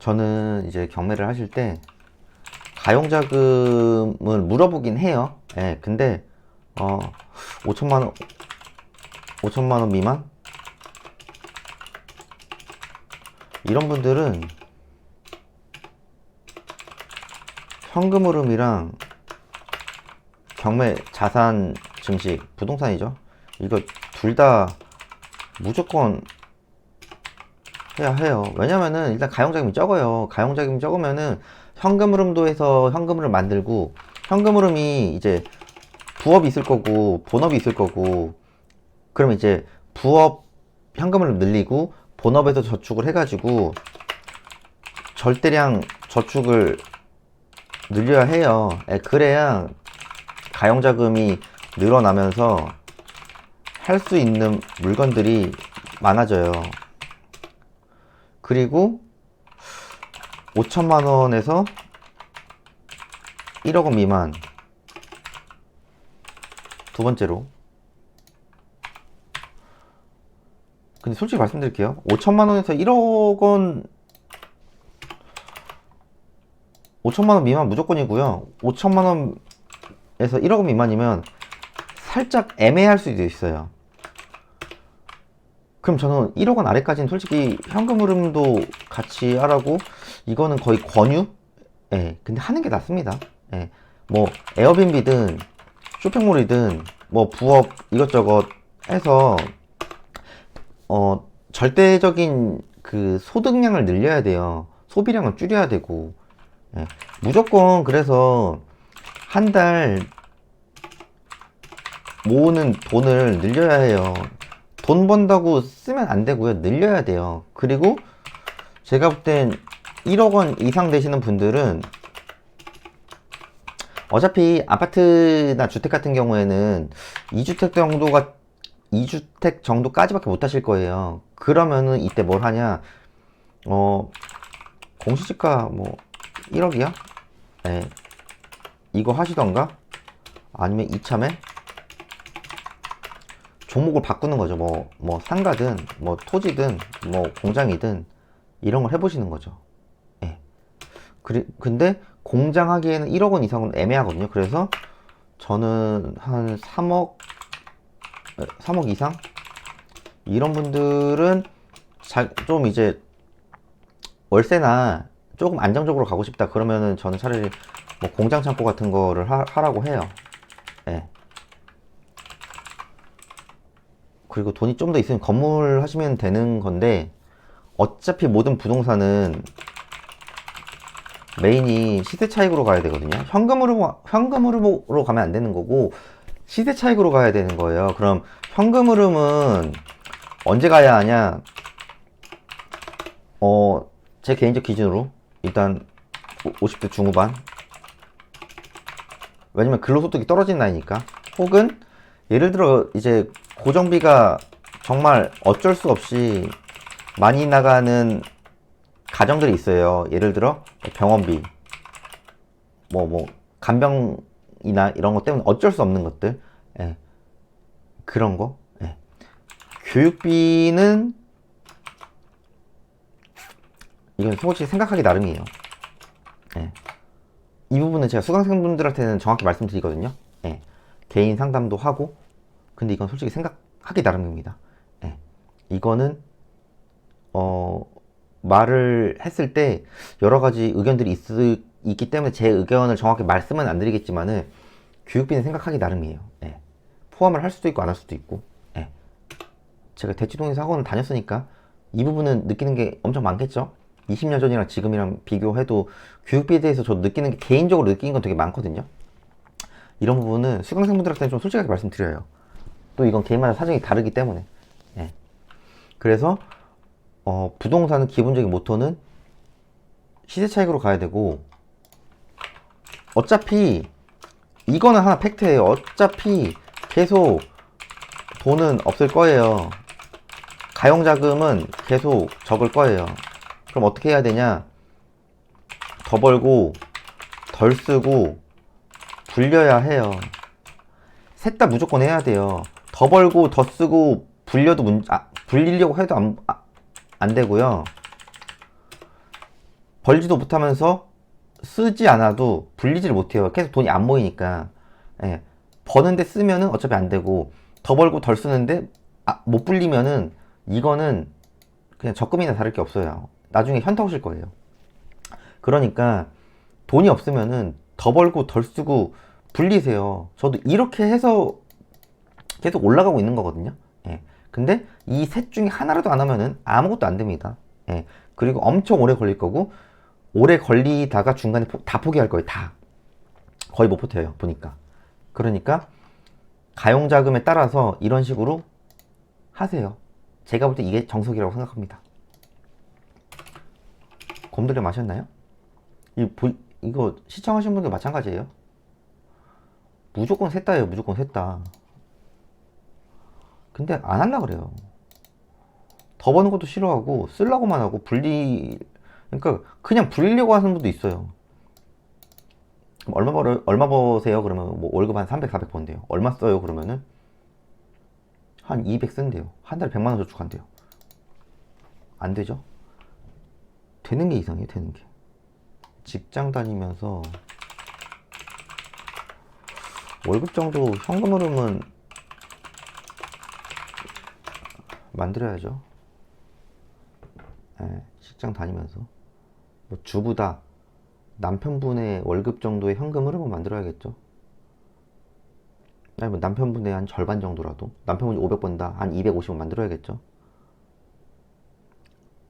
저는 이제 경매를 하실 때 가용자금을 물어보긴 해요. 예, 근데 어 5천만 원 5천만 원 미만 이런 분들은 현금 흐름이랑 경매 자산 증식 부동산이죠. 이거 둘 다 무조건 해야 해요. 왜냐면은 일단 가용자금이 적어요. 가용자금이 적으면은 현금 흐름도 해서 현금 흐름 만들고 현금 흐름이 이제 부업이 있을 거고 본업이 있을 거고 그럼 이제 부업 현금을 늘리고 본업에서 저축을 해가지고 절대량 저축을 늘려야 해요. 예, 그래야 가용자금이 늘어나면서 할 수 있는 물건들이 많아져요. 그리고 5천만 원에서 1억 원 미만. 두 번째로. 근데 솔직히 말씀드릴게요. 5천만 원에서 1억 원 5천만 원 미만 무조건이고요. 5천만 원에서 1억 원 미만이면 살짝 애매할 수도 있어요 그럼 저는 1억 원 아래까지는 솔직히 현금 흐름도 같이 하라고 이거는 거의 권유? 예. 근데 하는 게 낫습니다. 예. 뭐 에어비앤비든 쇼핑몰이든 뭐 부업 이것저것 해서 어 절대적인 그 소득량을 늘려야 돼요. 소비량을 줄여야 되고 예. 무조건 그래서 한 달 모으는 돈을 늘려야 해요. 돈 번다고 쓰면 안 되고요. 늘려야 돼요. 그리고 제가 볼 땐 1억 원 이상 되시는 분들은 어차피 아파트나 주택 같은 경우에는 2주택 정도가 2주택 정도까지밖에 못 하실 거예요. 그러면은 이때 뭘 하냐? 어, 공시지가 뭐 1억이야? 네. 이거 하시던가? 아니면 이참에 종목을 바꾸는 거죠. 뭐, 뭐, 상가든, 뭐, 토지든, 뭐, 공장이든, 이런 걸 해보시는 거죠. 예. 그리, 근데, 공장 하기에는 1억 원 이상은 애매하거든요. 그래서, 저는 한 3억, 3억 이상? 이런 분들은, 자, 좀 이제, 월세나, 조금 안정적으로 가고 싶다. 그러면은, 저는 차라리, 뭐, 공장 창고 같은 거를 하, 하라고 해요. 예. 그리고 돈이 좀 더 있으면 건물 하시면 되는 건데 어차피 모든 부동산은 메인이 시세 차익으로 가야 되거든요. 현금으로 현금으로 가면 안 되는 거고 시세 차익으로 가야 되는 거예요. 그럼 현금 흐름은 언제 가야 하냐? 어, 제 개인적 기준으로 일단 50대 중후반. 왜냐면 근로소득이 떨어진 나이니까. 혹은 예를 들어 이제 고정비가 정말 어쩔 수 없이 많이 나가는 가정들이 있어요. 예를 들어 병원비, 뭐뭐 간병이나 이런 것 때문에 어쩔 수 없는 것들, 예. 그런 거. 예. 교육비는 이건 솔직히 생각하기 나름이에요. 예. 이 부분은 제가 수강생분들한테는 정확히 말씀드리거든요. 예. 개인 상담도 하고 근데 이건 솔직히 생각하기 나름입니다. 예. 이거는 어 말을 했을 때 여러 가지 의견들이 있, 있기 때문에 제 의견을 정확히 말씀은 안 드리겠지만은 교육비는 생각하기 나름이에요. 예. 포함을 할 수도 있고 안 할 수도 있고. 예. 제가 대치동에서 학원을 다녔으니까 이 부분은 느끼는 게 엄청 많겠죠. 20년 전이랑 지금이랑 비교해도 교육비에 대해서 저 느끼는 게 개인적으로 느끼는 건 되게 많거든요. 이런 부분은 수강생분들한테는 좀 솔직하게 말씀드려요. 또 이건 개인마다 사정이 다르기 때문에. 예. 그래서 어, 부동산은 기본적인 모토는 시세 차익으로 가야 되고 어차피 이거는 하나 팩트예요. 어차피 계속 돈은 없을 거예요. 가용 자금은 계속 적을 거예요. 그럼 어떻게 해야 되냐? 더 벌고 덜 쓰고 불려야 해요. 셋 다 무조건 해야 돼요. 더 벌고 더 쓰고 불려도 문, 아, 불리려고 해도 안, 아, 안 되고요. 벌지도 못하면서 쓰지 않아도 불리지를 못해요. 계속 돈이 안 모이니까. 예. 버는데 쓰면은 어차피 안 되고 더 벌고 덜 쓰는데 아, 못 불리면은 이거는 그냥 적금이나 다를 게 없어요. 나중에 현타 오실 거예요. 그러니까 돈이 없으면은 더 벌고 덜 쓰고 불리세요. 저도 이렇게 해서 계속 올라가고 있는 거거든요. 예. 근데 이 셋 중에 하나라도 안 하면은 아무것도 안 됩니다. 예. 그리고 엄청 오래 걸릴 거고 오래 걸리다가 중간에 포- 다 포기할 거예요. 다. 거의 못 버텨요. 보니까. 그러니까 가용 자금에 따라서 이런 식으로 하세요. 제가 볼 때 이게 정석이라고 생각합니다. 곰돌이 마셨나요? 이 보, 이거 시청하신 분들 마찬가지예요. 무조건 셋다예요. 무조건 셋다. 근데 안 할라 그래요. 더 버는 것도 싫어하고 쓰려고만 하고 불리 그러니까 그냥 불리려고 하는 분도 있어요. 그럼 얼마 벌 얼마 버세요? 그러면 뭐 월급 한 300, 400 번대요. 얼마 써요? 그러면은 한 200 쓴대요. 한 달에 100만 원 저축한대요. 안 되죠? 되는 게 이상해요. 되는 게. 직장 다니면서 월급 정도 현금 흐름은 만들어야죠. 예, 직장 다니면서 뭐 주부다 남편분의 월급 정도의 현금 흐름을 만들어야겠죠. 아니 뭐 남편분의 한 절반 정도라도 남편분이 500 번다 한 250원 만들어야겠죠.